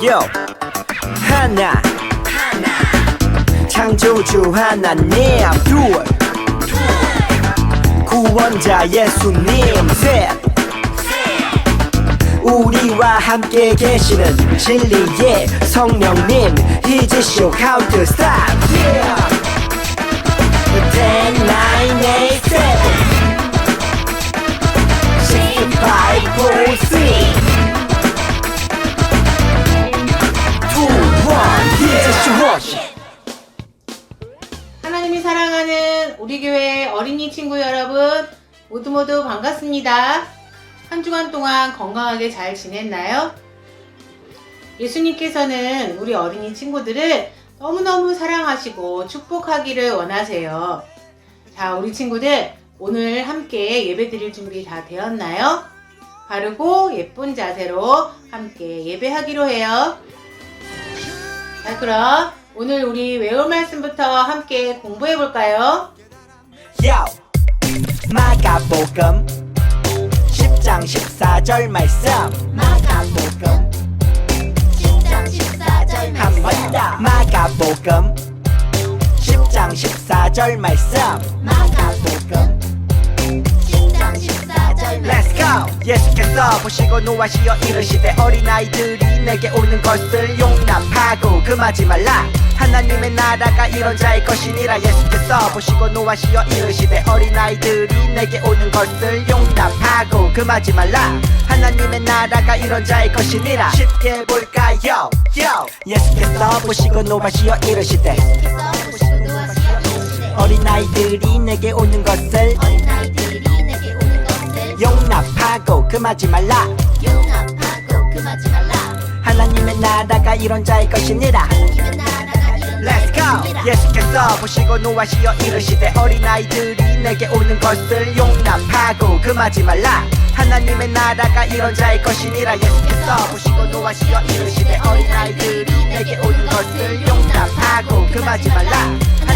Yo. 하나. 창조주 하나님 둘. 구원자 예수님 셋. 우리와 함께 계시는 진리의 성령님 He's a show yeah. 10, 9, 8, 7 6, 5, 4, 3 하나님이 사랑하는 우리 교회 어린이 친구 여러분 모두 모두 반갑습니다. 한 주간 동안 건강하게 잘 지냈나요? 예수님께서는 우리 어린이 친구들을 너무너무 사랑하시고 축복하기를 원하세요. 자, 우리 친구들 오늘 함께 예배 드릴 준비 다 되었나요? 바르고 예쁜 자세로 함께 예배하기로 해요. 자, 그럼 오늘 우리 외울 말씀부터 함께 공부해 볼까요? 마가복음. 10장 14절 말씀. 마가복음. 10장 14절 한번 더. 마가복음. 10장 14절 말씀. 마가복음 예수께서 보시고 노하시어 이르시되 어린아이들이 내게 오는 것을 용납하고 금하지 말라. 하나님의 나라가 이런 자의 것이니라 예수께서 보시고 노하시어 이르시되 어린아이들이 내게 오는 것을 용납하고 금하지 말라. 하나님의 나라가 이런 자의 것이니라. 쉽게 볼까요? 요! 예수께서 보시고 노하시어 이르시되 어린아이들이 내게 오는 것을 어린아이들이 내게 오는 것을 용납하고 금하지 말라. 용납하고 금하지 말라. 하나님의 나라가 이런 자의 것이니라 하나님의 나라가 이런 Let's go. 예수께서 보시고 노하시어 이르시되 어린아이들이 내게 오는 것을 용납하고 금하지 말라. 하나님의 나라가 이런 자의 것이니라 예수께서 보시고 노하시어 이르시되 어린아이들이 내게 오는 것을 용납하고 금하지 말라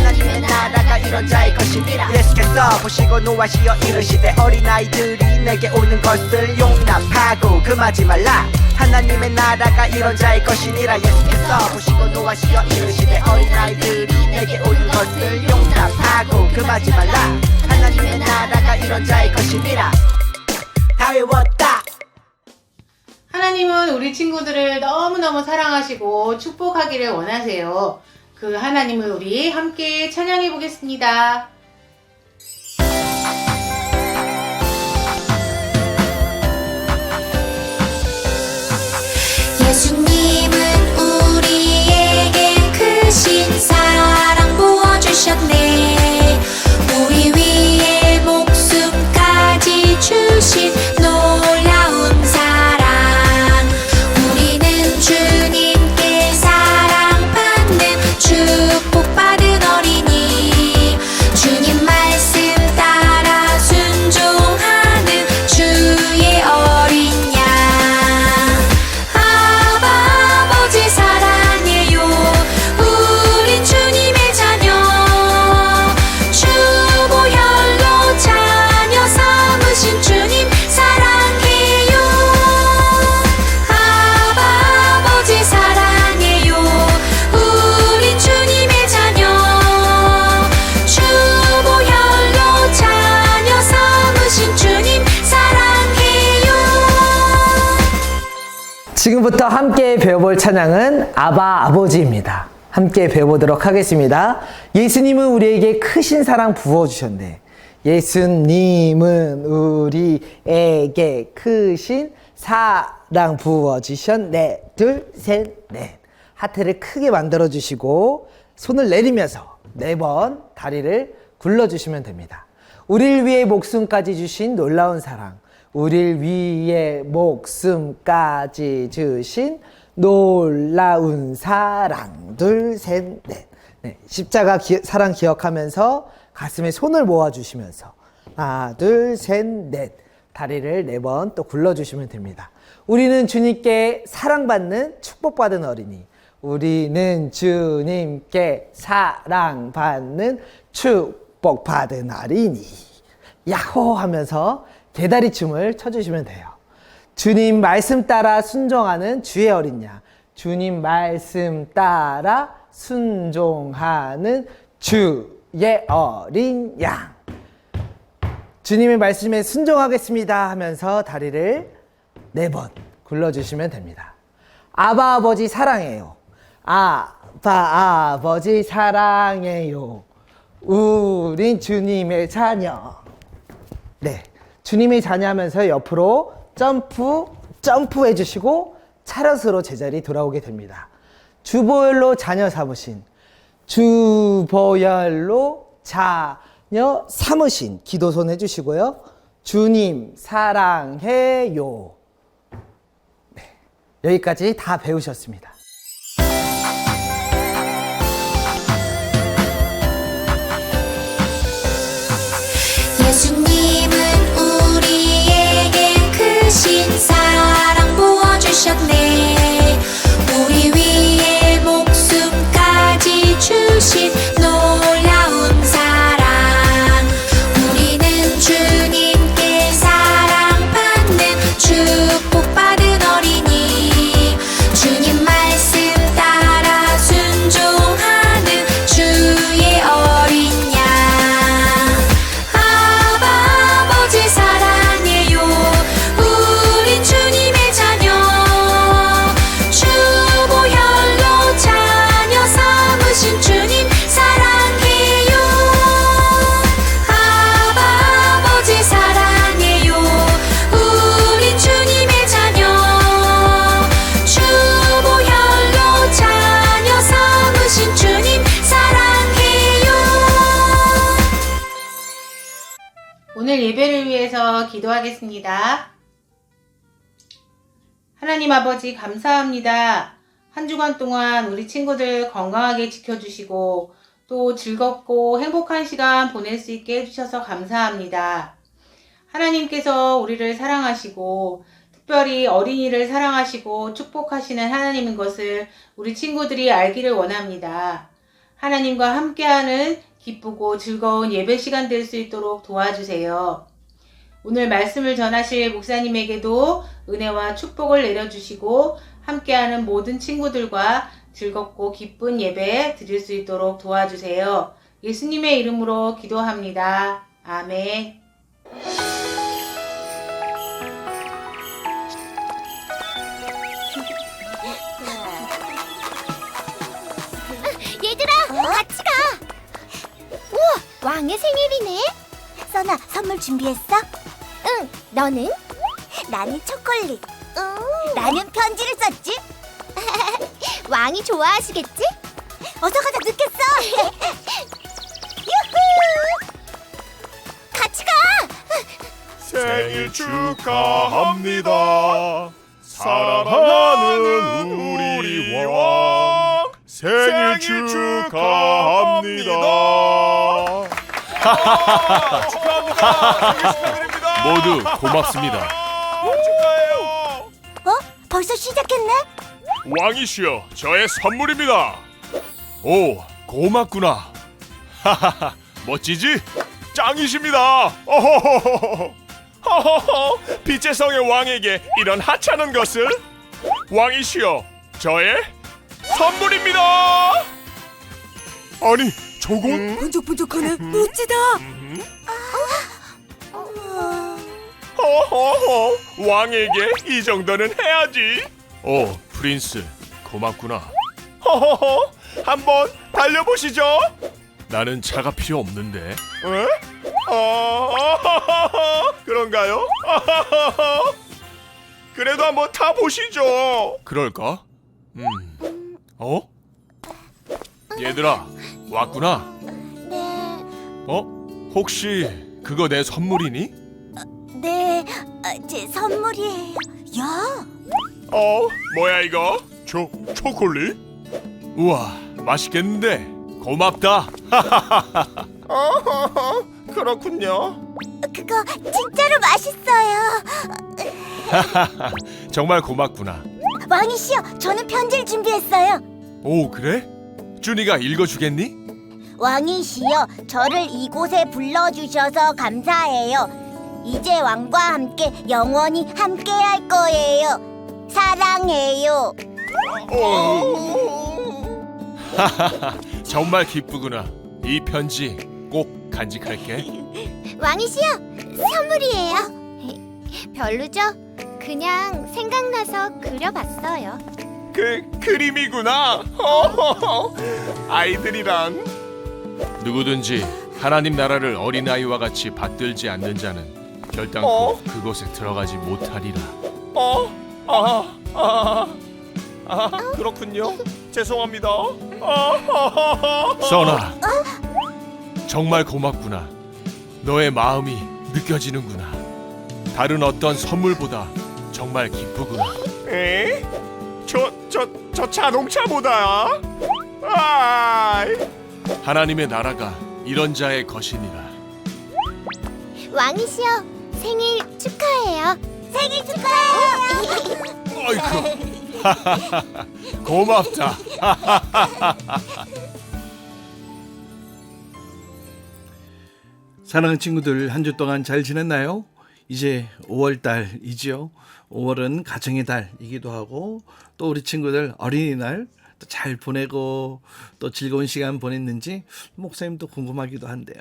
하나님의 나라가 이런 자의 것이니라 예수께서 보시고 노하시어. 이르시되 어린아이들이 내게 오는 것을 용납하고 금하지 말라. 하나님의 나라가 이런 자의 것이니라. 예수께서 보시고 노하시어. 이르시되 어린아이들이 내게 오는 것을 용납하고 금하지 말라. 하나님의 나라가 이런 자의 것이니라. 다 외웠다. 하나님은 우리 친구들을 너무너무 사랑하시고 축복하기를 원하세요. 그 하나님을 우리 함께 찬양해 보겠습니다. 예수님은 우리에게 크신 사랑 부어주셨네 찬양은 아바 아버지입니다. 함께 배워보도록 하겠습니다. 예수님은 우리에게 크신 사랑 부어주셨네. 예수님은 우리에게 크신 사랑 부어주셨네. 둘, 셋, 넷. 하트를 크게 만들어주시고 손을 내리면서 네 번 다리를 굴러주시면 됩니다. 우릴 위해 목숨까지 주신 놀라운 사랑. 우릴 위해 목숨까지 주신 놀라운 사랑. 둘, 셋, 넷. 네, 십자가 기- 사랑 기억하면서 가슴에 손을 모아주시면서 하나, 둘, 셋, 넷. 다리를 네 번 또 굴러주시면 됩니다. 우리는 주님께 사랑받는 축복받은 어린이. 우리는 주님께 사랑받는 축복받은 어린이. 야호 하면서 개다리 춤을 춰주시면 돼요. 주님 말씀 따라 순종하는 주의 어린 양. 주님 말씀 따라 순종하는 주의 어린 양. 주님의 말씀에 순종하겠습니다 하면서 다리를 네 번 굴러주시면 됩니다. 아바 아버지 사랑해요. 아바 아버지 사랑해요. 우린 주님의 자녀. 네. 주님의 자녀하면서 옆으로 점프, 점프 해주시고 차렷으로 제자리 돌아오게 됩니다. 주보혈로 자녀 삼으신, 주보혈로 자녀 삼으신 기도 손 해주시고요. 주님 사랑해요. 네. 여기까지 다 배우셨습니다. 부어주셨네 우리 위 오늘 예배를 위해서 기도하겠습니다. 하나님 아버지 감사합니다. 한 주간 동안 우리 친구들 건강하게 지켜주시고 또 즐겁고 행복한 시간 보낼 수 있게 해주셔서 감사합니다. 하나님께서 우리를 사랑하시고 특별히 어린이를 사랑하시고 축복하시는 하나님인 것을 우리 친구들이 알기를 원합니다. 하나님과 함께하는 기쁘고 즐거운 예배 시간 될 수 있도록 도와주세요. 오늘 말씀을 전하실 목사님에게도 은혜와 축복을 내려주시고 함께하는 모든 친구들과 즐겁고 기쁜 예배 드릴 수 있도록 도와주세요. 예수님의 이름으로 기도합니다. 아멘. 얘들아, 같이 가. 왕의 생일이네. 써나 선물 준비했어? 응. 너는? 나는 초콜릿. 나는 편지를 썼지. 왕이 좋아하시겠지? 어서 가자 늦겠어. 유후! 같이 가. 생일 축하합니다. 사랑하는 우리 왕 생일 축하합니다. 축하합니다. 모두 고맙습니다. 축하해요. 어? 벌써 시작했네? 왕이시여, 저의 선물입니다. 오, 고맙구나. 하하하, 멋지지? 짱이십니다. 어허허허허. 허허허, 빛의 성의 왕에게 이런 하찮은 것을 왕이시여, 저의 선물입니다. 아니, 저건 번쩍번쩍하네. 멋지다. 허허허, 왕에게 이 정도는 해야지. 오, 프린스, 고맙구나. 허허허, 한번 달려보시죠. 나는 차가 필요 없는데. 에? 어, 어허허허, 그런가요? 어허허허. 그래도 한번 타보시죠. 그럴까? 음. 어? 얘들아, 왔구나. 네, 어? 혹시 그거 내 선물이니? 네, 어, 제 선물이에요. 야, 어, 뭐야 이거? 초, 초콜릿? 우와, 맛있겠는데. 고맙다. 어허허, 그렇군요. 그거 진짜로 맛있어요. 정말 고맙구나. 왕이시여, 저는 편지를 준비했어요. 오, 그래? 준이가 읽어주겠니? 왕이시여, 저를 이곳에 불러주셔서 감사해요. 이제 왕과 함께 영원히 함께할 거예요. 사랑해요. 정말 기쁘구나. 이 편지 꼭 간직할게. 왕이시여, 선물이에요. 별로죠? 그냥 생각나서 그려봤어요. 그 그림이구나. 어허허. 아이들이랑 누구든지 하나님 나라를 어린아이와 같이 받들지 않는 자는 결단코 어? 그곳에 들어가지 못하리라. 어? 아, 아, 아, 그렇군요. 죄송합니다. 아, 써나 정말 고맙구나 너의 마음이 느껴지는구나 다른 어떤 선물보다 정말 기쁘구나 에? 저, 저, 저 자동차보다. 아, 하나님의 나라가 이런 자의 것이니라 왕이시여, 생일 축하해요. 생일 축하해요. 어이쿠 고맙다 사랑하는 친구들 한 주 동안 잘 지냈나요? 이제 5월 달이지요. 5월은 가정의 달이기도 하고 또 우리 친구들 어린이날 또잘 보내고 또 즐거운 시간 보냈는지 목사님도 궁금하기도 한데요.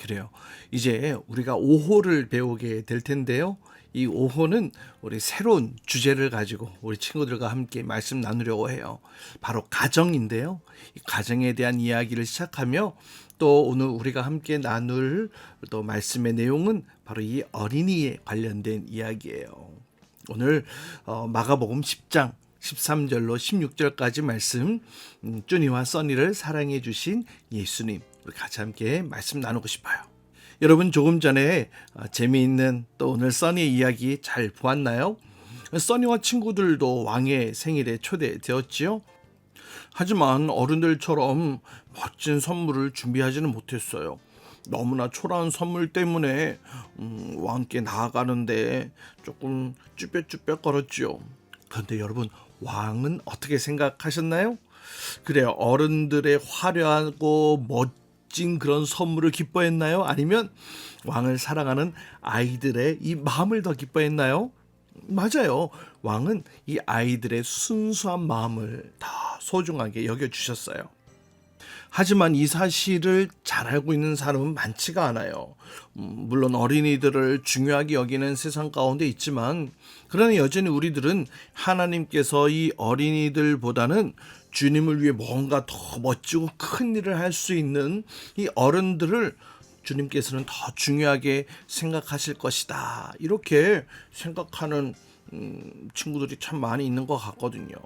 그래요. 이제 우리가 5호를 배우게 될 텐데요. 이 5호는 우리 새로운 주제를 가지고 우리 친구들과 함께 말씀 나누려고 해요. 바로 가정인데요. 이 가정에 대한 이야기를 시작하며 또 오늘 우리가 함께 나눌 또 말씀의 내용은 바로 이 어린이에 관련된 이야기예요. 오늘 어, 마가복음 10장 13절로 16절까지 말씀 음, 쭈니와 써니를 사랑해 주신 예수님 우리 같이 함께 말씀 나누고 싶어요. 여러분 조금 전에 어, 재미있는 또 오늘 써니의 이야기 잘 보았나요? 써니와 친구들도 왕의 생일에 초대되었지요. 하지만 어른들처럼 멋진 선물을 준비하지는 못했어요. 너무나 초라한 선물 때문에 음, 왕께 나아가는데 조금 쭈뼛쭈뼛거렸지요. 그런데 여러분 왕은 어떻게 생각하셨나요? 그래요. 어른들의 화려하고 멋진 그런 선물을 기뻐했나요? 아니면 왕을 사랑하는 아이들의 이 마음을 더 기뻐했나요? 맞아요. 왕은 이 아이들의 순수한 마음을 더 소중하게 여겨주셨어요. 하지만 이 사실을 잘 알고 있는 사람은 많지가 않아요. 음, 물론 어린이들을 중요하게 여기는 세상 가운데 있지만, 그러나 여전히 우리들은 하나님께서 이 어린이들보다는 주님을 위해 뭔가 더 멋지고 큰 일을 할 수 있는 이 어른들을 주님께서는 더 중요하게 생각하실 것이다. 이렇게 생각하는 음, 친구들이 참 많이 있는 것 같거든요.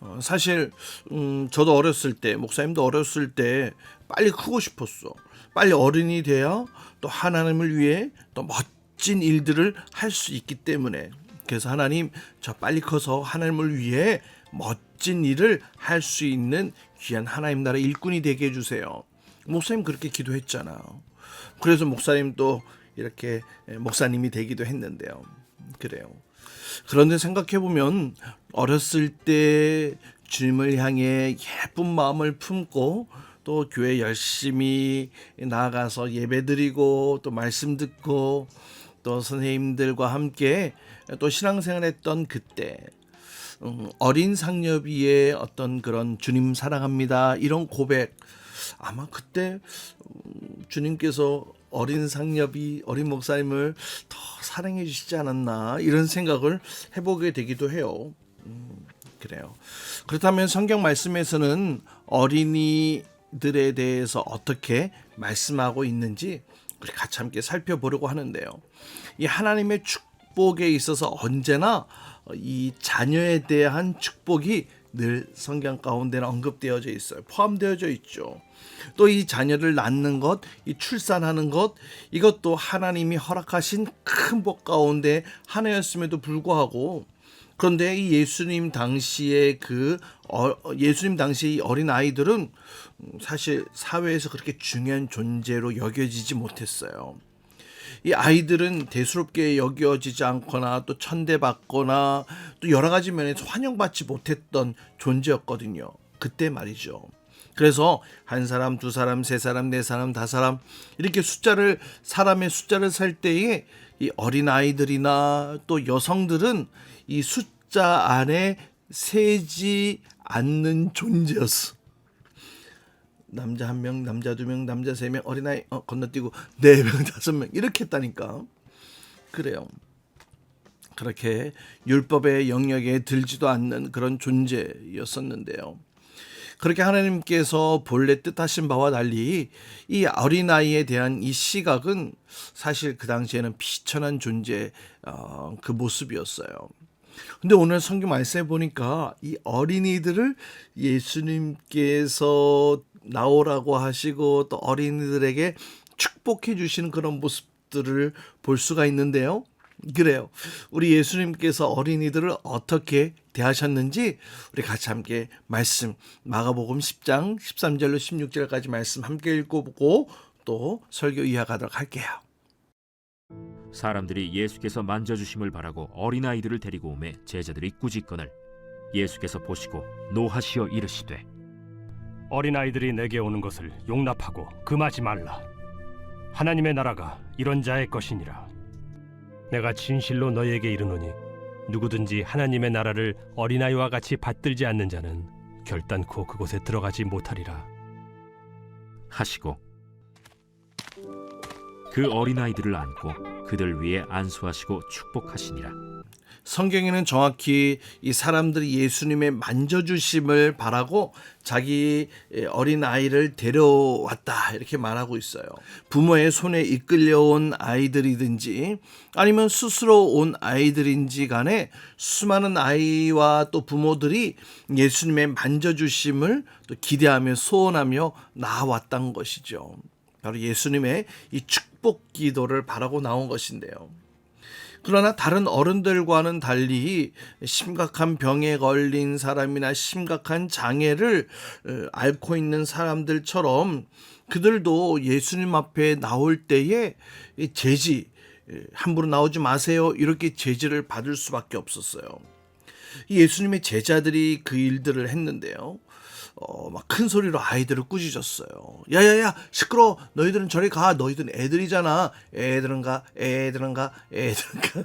어, 사실 음, 저도 어렸을 때 목사님도 어렸을 때 빨리 크고 싶었어. 빨리 어른이 돼야 또 하나님을 위해 또 멋진 일들을 할 수 있기 때문에 그래서 하나님 저 빨리 커서 하나님을 위해 멋진 일을 할 수 있는 귀한 하나님 나라 일꾼이 되게 해주세요. 목사님 그렇게 기도했잖아. 그래서 목사님도 이렇게 목사님이 되기도 했는데요. 그래요. 그런데 생각해 보면 어렸을 때 주님을 향해 예쁜 마음을 품고 또 교회 열심히 나아가서 예배드리고 또 말씀 듣고 또 선생님들과 함께 또 신앙생활했던 그때 음, 어린 상녀비의 어떤 그런 주님 사랑합니다 이런 고백. 아마 그때 음, 주님께서 어린 상녀비 어린 목사님을 더 사랑해 주시지 않았나 이런 생각을 해보게 되기도 해요. 음, 그래요. 그렇다면 성경 말씀에서는 어린이들에 대해서 어떻게 말씀하고 있는지 우리 같이 함께 살펴보려고 하는데요. 이 하나님의 축복에 있어서 언제나 이 자녀에 대한 축복이 늘 성경 가운데는 언급되어져 있어요. 포함되어져 있죠. 또 이 자녀를 낳는 것, 이 출산하는 것, 이것도 하나님이 허락하신 큰 복 가운데 하나였음에도 불구하고 그런데 이 예수님 당시에 그 어, 예수님 당시 이 어린 아이들은 사실 사회에서 그렇게 중요한 존재로 여겨지지 못했어요. 이 아이들은 대수롭게 여겨지지 않거나 또 천대받거나 또 여러 가지 면에서 환영받지 못했던 존재였거든요. 그때 말이죠. 그래서 한 사람, 두 사람, 세 사람, 네 사람, 다 사람 이렇게 숫자를 사람의 숫자를 살 때에 이 어린 아이들이나 또 여성들은 이 숫자 안에 세지 않는 존재였어. 남자 한 명, 남자 두 명, 남자 세 명, 어린아이 어, 건너뛰고 네 명, 다섯 명 이렇게 했다니까. 그래요. 그렇게 율법의 영역에 들지도 않는 그런 존재였었는데요. 그렇게 하나님께서 본래 뜻하신 바와 달리 이 어린아이에 대한 이 시각은 사실 그 당시에는 비천한 존재 어, 그 모습이었어요. 근데 오늘 성경 말씀해 보니까 이 어린이들을 예수님께서 나오라고 하시고 또 어린이들에게 축복해 주시는 그런 모습들을 볼 수가 있는데요. 그래요. 우리 예수님께서 어린이들을 어떻게 대하셨는지 우리 같이 함께 말씀 마가복음 10장 13절로 16절까지 말씀 함께 읽어보고 또 설교 이어가도록 할게요. 사람들이 예수께서 만져주심을 바라고 어린아이들을 데리고 오매 제자들이 꾸짖거늘 예수께서 보시고 노하시어 이르시되 어린아이들이 내게 오는 것을 용납하고 금하지 말라. 하나님의 나라가 이런 자의 것이니라. 내가 진실로 너희에게 이르노니 누구든지 하나님의 나라를 어린아이와 같이 받들지 않는 자는 결단코 그곳에 들어가지 못하리라. 하시고 그 어린아이들을 안고 그들 위에 안수하시고 축복하시니라 성경에는 정확히 이 사람들이 예수님의 만져주심을 바라고 자기 어린 아이를 데려왔다 이렇게 말하고 있어요. 부모의 손에 이끌려온 아이들이든지 아니면 스스로 온 아이들인지 간에 수많은 아이와 또 부모들이 예수님의 만져주심을 또 기대하며 소원하며 나왔던 것이죠. 바로 예수님의 이 축복 기도를 바라고 나온 것인데요. 그러나 다른 어른들과는 달리 심각한 병에 걸린 사람이나 심각한 장애를 어, 앓고 있는 사람들처럼 그들도 예수님 앞에 나올 때에 이 제지 에, 함부로 나오지 마세요 이렇게 제지를 받을 수밖에 없었어요. 이 예수님의 제자들이 그 일들을 했는데요. 어, 막 큰 소리로 아이들을 꾸짖었어요. 야야야, 시끄러. 너희들은 저리 가. 너희들은 애들이잖아. 애들은 가. 애들은 가. 애들은 가.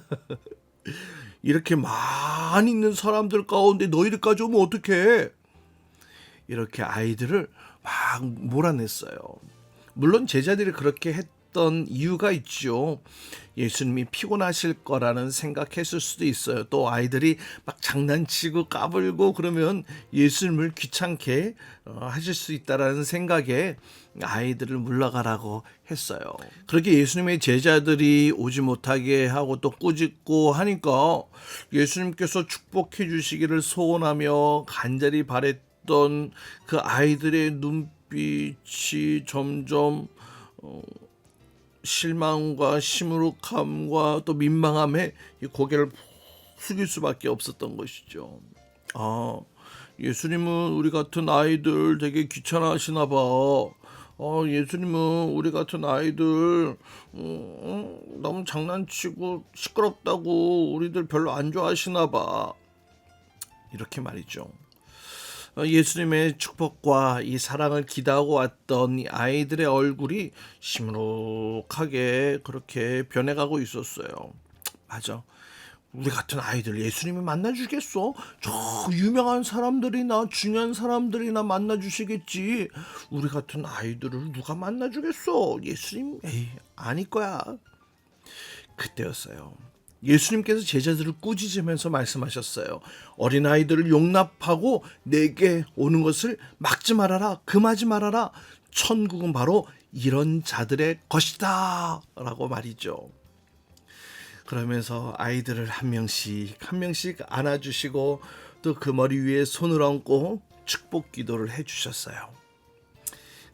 이렇게 많이 있는 사람들 가운데 너희들까지 오면 어떡해? 이렇게 아이들을 막 몰아냈어요. 물론 제자들이 그렇게 했 던 이유가 있죠. 예수님이 피곤하실 거라는 생각했을 수도 있어요. 또 아이들이 막 장난치고 까불고 그러면 예수님을 귀찮게 어, 하실 수 있다라는 생각에 아이들을 물러가라고 했어요. 그렇게 예수님의 제자들이 오지 못하게 하고 또 꾸짖고 하니까 예수님께서 축복해 주시기를 소원하며 간절히 바랬던 그 아이들의 눈빛이 점점 어, 실망과 시무룩함과 또 민망함에 이 고개를 숙일 수밖에 없었던 것이죠. 아, 예수님은 우리 같은 아이들 되게 귀찮아하시나 봐. 어, 예수님은 우리 같은 아이들 음, 너무 장난치고 시끄럽다고 우리들 별로 안 좋아하시나 봐. 이렇게 말이죠. 어, 예수님의 축복과 이 사랑을 기다하고 왔던 이 아이들의 얼굴이 시무룩하게 그렇게 변해가고 있었어요. 맞아. 우리 같은 아이들 예수님이 만나주겠어? 저 유명한 사람들이나 중요한 사람들이나 만나주시겠지. 우리 같은 아이들을 누가 만나주겠어? 예수님, 에이, 아닐 거야. 그때였어요. 예수님께서 제자들을 꾸짖으면서 말씀하셨어요. 어린아이들을 용납하고 내게 오는 것을 막지 말아라. 금하지 말아라. 천국은 바로 이런 자들의 것이다. 라고 말이죠. 그러면서 아이들을 한 명씩 한 명씩 안아주시고 또 그 머리 위에 손을 얹고 축복 기도를 해주셨어요.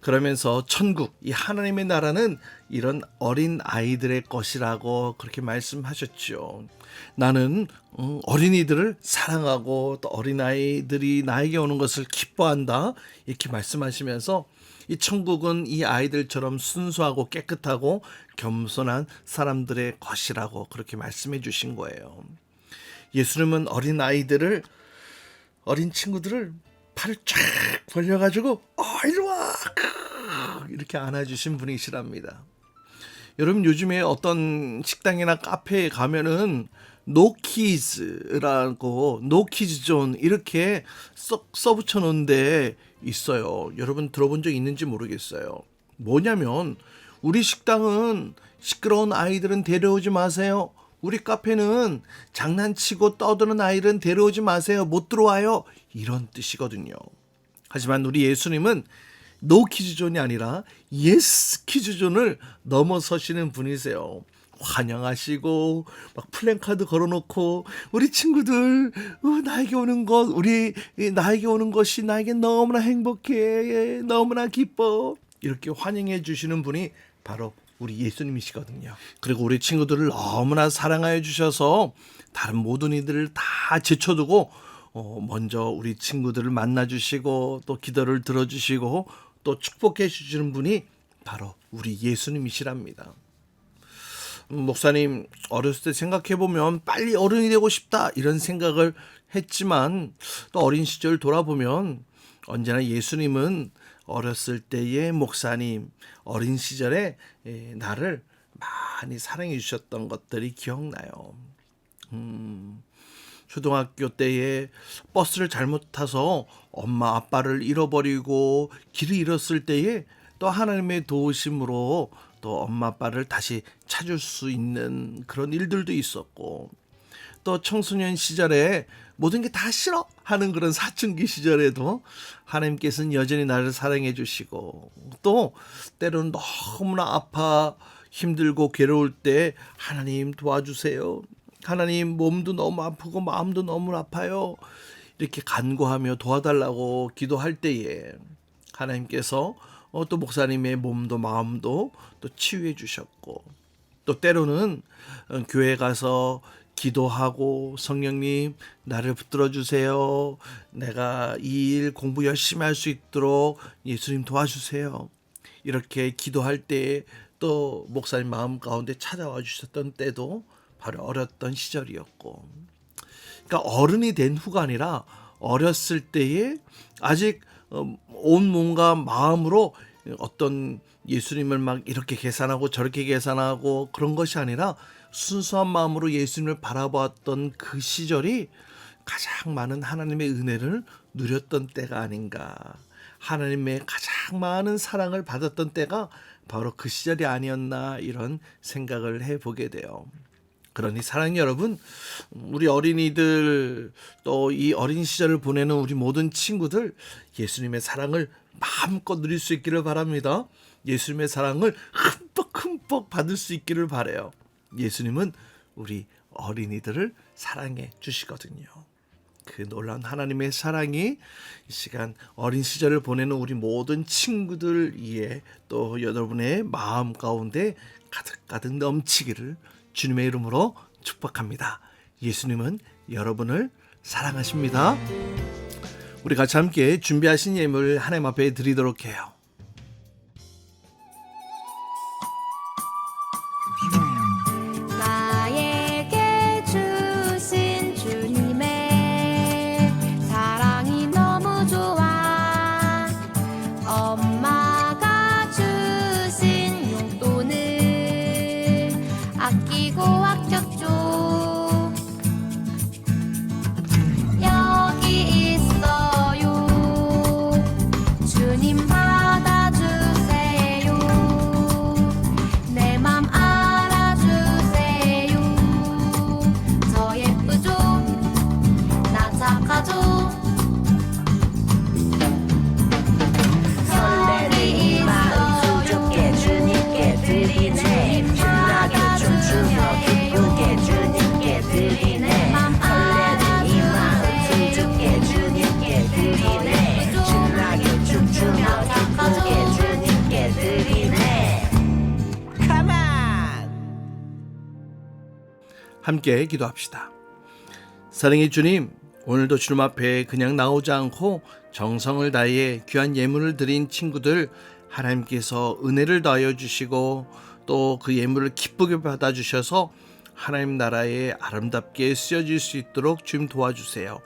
그러면서 천국, 이 하나님의 나라는 이런 어린 아이들의 것이라고 그렇게 말씀하셨죠. 나는 음, 어린이들을 사랑하고 또 어린아이들이 나에게 오는 것을 기뻐한다. 이렇게 말씀하시면서 이 천국은 이 아이들처럼 순수하고 깨끗하고 겸손한 사람들의 것이라고 그렇게 말씀해 주신 거예요. 예수님은 어린 아이들을 어린 친구들을 팔을 쫙 벌려가지고 어 이리 와 이렇게 안아주신 분이시랍니다. 여러분 요즘에 어떤 식당이나 카페에 가면은 노키즈라고 노키즈 존 이렇게 써, 써붙여 놓은 데 있어요. 여러분 들어본 적 있는지 모르겠어요. 뭐냐면 우리 식당은 시끄러운 아이들은 데려오지 마세요. 우리 카페는 장난치고 떠드는 아이들은 데려오지 마세요. 못 들어와요. 이런 뜻이거든요. 하지만 우리 예수님은 노 퀴즈존이 아니라 예스 퀴즈존을 넘어서시는 분이세요. 환영하시고 막 플랜카드 걸어놓고 우리 친구들 어, 나에게 오는 것 우리 나에게 오는 것이 나에게 너무나 행복해 너무나 기뻐 이렇게 환영해 주시는 분이 바로 우리 예수님이시거든요. 그리고 우리 친구들을 너무나 사랑하여 주셔서 다른 모든 이들을 다 제쳐두고 어, 먼저 우리 친구들을 만나 주시고 또 기도를 들어 주시고 또 축복해 주시는 분이 바로 우리 예수님이시랍니다. 음, 목사님 어렸을 때 생각해 보면 빨리 어른이 되고 싶다 이런 생각을 했지만 또 어린 시절 돌아보면 언제나 예수님은 어렸을 때의 목사님 어린 시절에 예, 나를 많이 사랑해 주셨던 것들이 기억나요. 음, 초등학교 때에 버스를 잘못 타서 엄마 아빠를 잃어버리고 길을 잃었을 때에 또 하나님의 도우심으로 또 엄마 아빠를 다시 찾을 수 있는 그런 일들도 있었고 또 청소년 시절에 모든 게 다 싫어 하는 그런 사춘기 시절에도 하나님께서는 여전히 나를 사랑해 주시고 또 때로는 너무나 아파 힘들고 괴로울 때 하나님 도와주세요. 하나님 몸도 너무 아프고 마음도 너무 아파요. 이렇게 간구하며 도와달라고 기도할 때에 하나님께서 어, 또 목사님의 몸도 마음도 또 치유해 주셨고 또 때로는 어, 교회 가서 기도하고 성령님 나를 붙들어 주세요. 내가 이 일 공부 열심히 할 수 있도록 예수님 도와주세요. 이렇게 기도할 때 또 목사님 마음 가운데 찾아와 주셨던 때도 바로 어렸던 시절이었고 그러니까 어른이 된 후가 아니라 어렸을 때에 아직 어, 온 몸과 마음으로 어떤 예수님을 막 이렇게 계산하고 저렇게 계산하고 그런 것이 아니라 순수한 마음으로 예수님을 바라보았던 그 시절이 가장 많은 하나님의 은혜를 누렸던 때가 아닌가. 하나님의 가장 많은 사랑을 받았던 때가 바로 그 시절이 아니었나 이런 생각을 해보게 돼요. 그러니 사랑 여러분, 우리 어린이들 또 이 어린 시절을 보내는 우리 모든 친구들 예수님의 사랑을 마음껏 누릴 수 있기를 바랍니다. 예수님의 사랑을 흠뻑 흠뻑 받을 수 있기를 바래요. 예수님은 우리 어린이들을 사랑해 주시거든요. 그 놀라운 하나님의 사랑이 이 시간 어린 시절을 보내는 우리 모든 친구들 위에 또 여러분의 마음 가운데 가득가득 넘치기를 주님의 이름으로 축복합니다. 예수님은 여러분을 사랑하십니다. 우리 같이 함께 준비하신 예물 하나님 앞에 드리도록 해요. 함께 기도합시다. 사랑의 주님, 오늘도 주님 앞에 그냥 나오지 않고 정성을 다해 귀한 예물을 드린 친구들 하나님께서 은혜를 더하여 주시고 또 그 예물을 기쁘게 받아 주셔서 하나님 나라에 아름답게 쓰여질 수 있도록 주님 도와주세요.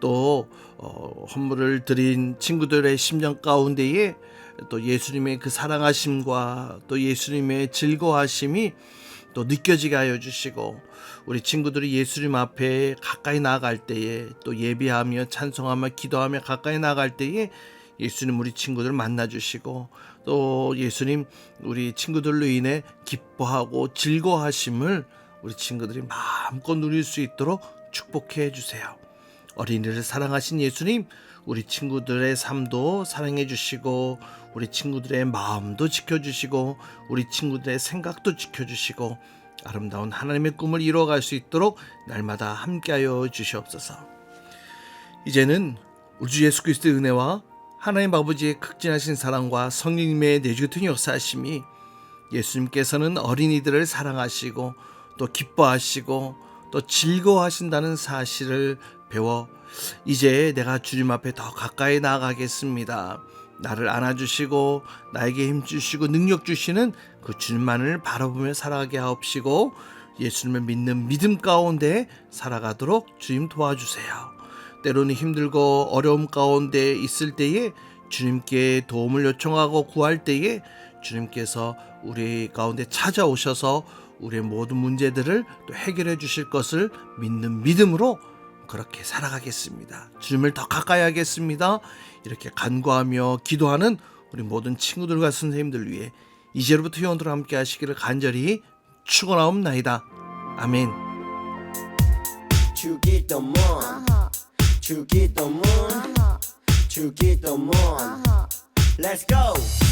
또 어, 헌물을 드린 친구들의 심령 가운데에 또 예수님의 그 사랑하심과 또 예수님의 즐거워하심이 또 느껴지게 하여 주시고 우리 친구들이 예수님 앞에 가까이 나아갈 때에 또 예배하며 찬송하며 기도하며 가까이 나아갈 때에 예수님 우리 친구들 만나 주시고 또 예수님 우리 친구들로 인해 기뻐하고 즐거워하심을 우리 친구들이 마음껏 누릴 수 있도록 축복해 주세요. 어린이를 사랑하신 예수님, 우리 친구들의 삶도 사랑해 주시고, 우리 친구들의 마음도 지켜주시고, 우리 친구들의 생각도 지켜주시고, 아름다운 하나님의 꿈을 이루어갈 수 있도록 날마다 함께하여 주시옵소서. 이제는 우리 주 예수 그리스도의 은혜와 하나님 아버지의 극진하신 사랑과 성령님의 내주 같은 역사하심이 예수님께서는 어린이들을 사랑하시고 또 기뻐하시고 또 즐거워하신다는 사실을 배워 이제 내가 주님 앞에 더 가까이 나아가겠습니다. 나를 안아주시고 나에게 힘 주시고 능력 주시는 그 주님만을 바라보며 살아가게 하옵시고 예수님을 믿는 믿음 가운데 살아가도록 주님 도와주세요. 때로는 힘들고 어려움 가운데 있을 때에 주님께 도움을 요청하고 구할 때에 주님께서 우리 가운데 찾아오셔서 우리의 모든 문제들을 또 해결해 주실 것을 믿는 믿음으로 그렇게 살아가겠습니다. 주님을 더 가까이 하겠습니다. 이렇게 간구하며 기도하는 우리 모든 친구들과 선생님들 위해 이제로부터 영원토록 함께 하시기를 간절히 축원하옵나이다. 아멘. 주기도문 주기도문 주기도문 Let's go